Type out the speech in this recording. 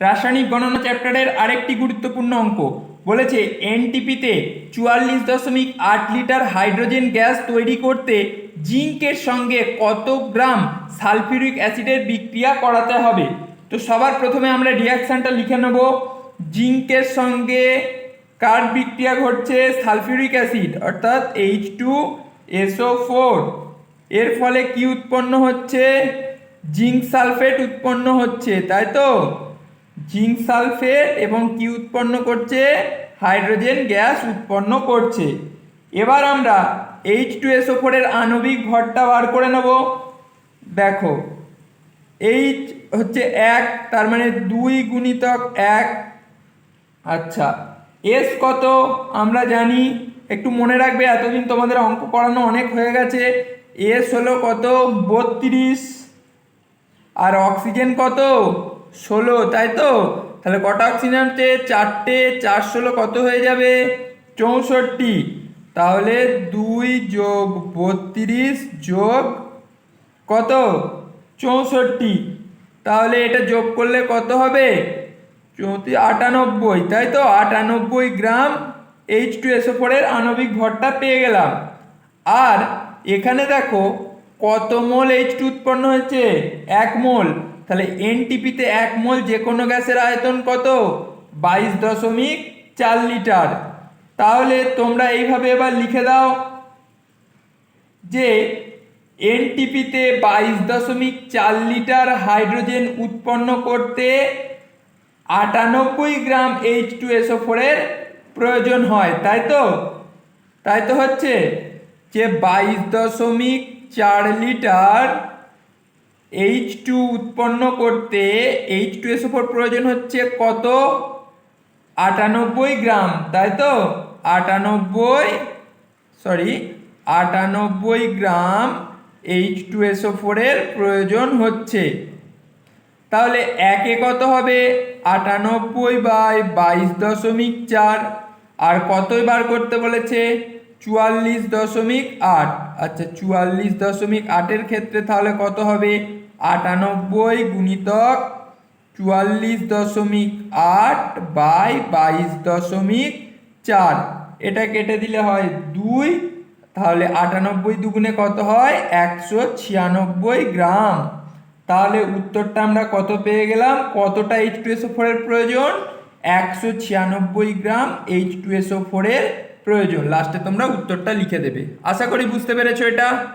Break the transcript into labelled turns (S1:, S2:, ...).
S1: রাসায়নিক গণনা চ্যাপ্টারের আরেকটি গুরুত্বপূর্ণ অঙ্ক। বলেছে, এনটিপিতে চুয়াল্লিশ দশমিক আট লিটার হাইড্রোজেন গ্যাস তৈরি করতে জিঙ্কের সঙ্গে কত গ্রাম সালফিউরিক অ্যাসিডের বিক্রিয়া করাতে হবে? তো সবার প্রথমে আমরা রিয়াকশানটা লিখে নেব। জিঙ্কের সঙ্গে কার বিক্রিয়া ঘটছে? সালফিউরিক অ্যাসিড, অর্থাৎ এইচ টু এসও ফোর এর ফলে কি উৎপন্ন হচ্ছে? জিঙ্ক সালফেট উৎপন্ন হচ্ছে, তাই তো? জিঙ্ক সালফেট এবং কি উৎপন্ন করছে? হাইড্রোজেন গ্যাস উৎপন্ন করছে। এবার আমরা এইচ টু এসও ফোরের আণবিক ভরটা বার করে নেব। দেখো, এইচ হচ্ছে এক, তার মানে দুই গুণিতক এক। আচ্ছা এস কত? আমরা জানি, একটু মনে রাখবে, এতদিন তোমাদের অঙ্ক করানো অনেক হয়ে গেছে। এস হলো কত? বত্রিশ। আর অক্সিজেন কত? ষোলো, তাই তো? তাহলে কটা অক্সিজেন হচ্ছে চারটে চার ষোলো কত হয়ে যাবে? চৌষট্টি। তাহলে দুই যোগ বত্রিশ যোগ কত? চৌষট্টি। তাহলে এটা যোগ করলে কত হবে? চৌত্রি আটানব্বই, তাই তো? আটানব্বই গ্রাম এইচ টু এসও ফোরের আণবিক ভরটা পেয়ে গেলাম। আর এখানে দেখো কত মোল এইচ টু উৎপন্ন হয়েছে? এক মোল। তাহলে এনটিপিতে এক মোল যে কোনো গ্যাসের আয়তন কত? বাইশ দশমিক চার লিটার। তাহলে তোমরা এইভাবে এবার লিখে দাও যে এনটিপিতে বাইশ দশমিক চার লিটার হাইড্রোজেন উৎপন্ন করতে আটানব্বই গ্রাম এইচ টু এসও ফোরের প্রয়োজন হয়, তাই তো? তাই তো হচ্ছে যে বাইশ দশমিক চার লিটার এইচ টু উৎপন্ন করতে এইচ টু এসও ফোর প্রয়োজন হচ্ছে কত? আটানব্বই গ্রাম, তাই তো? আটানব্বই সরি আটানব্বই গ্রাম এইচ টু এসও ফোরের প্রয়োজন হচ্ছে। তাহলে একে কত হবে? আটানব্বই বাই বাইশ দশমিক চার। আর কতই বার করতে বলেছে? চুয়াল্লিশ দশমিক আট। আচ্ছা চুয়াল্লিশ দশমিক আটের ক্ষেত্রে তাহলে কত হবে? আটানব্বই গুণিতক চুয়াল্লিশ দশমিক আট বাই বাইশ দশমিক চার। এটা কেটে দিলে হয় দুই, তাহলে আটানব্বই দুগুণে কত হয়? একশো ছিয়ানব্বই গ্রাম। তাহলে উত্তরটা আমরা কত পেয়ে গেলাম? কতটা এইচ টু এসও ফোরের প্রয়োজন? একশো ছিয়ানব্বই গ্রাম এইচ টু এসও ফোরের প্রয়োজন। লাস্টে তোমরা উত্তরটা লিখে দেবে। আশা করি বুঝতে পেরেছ এটা।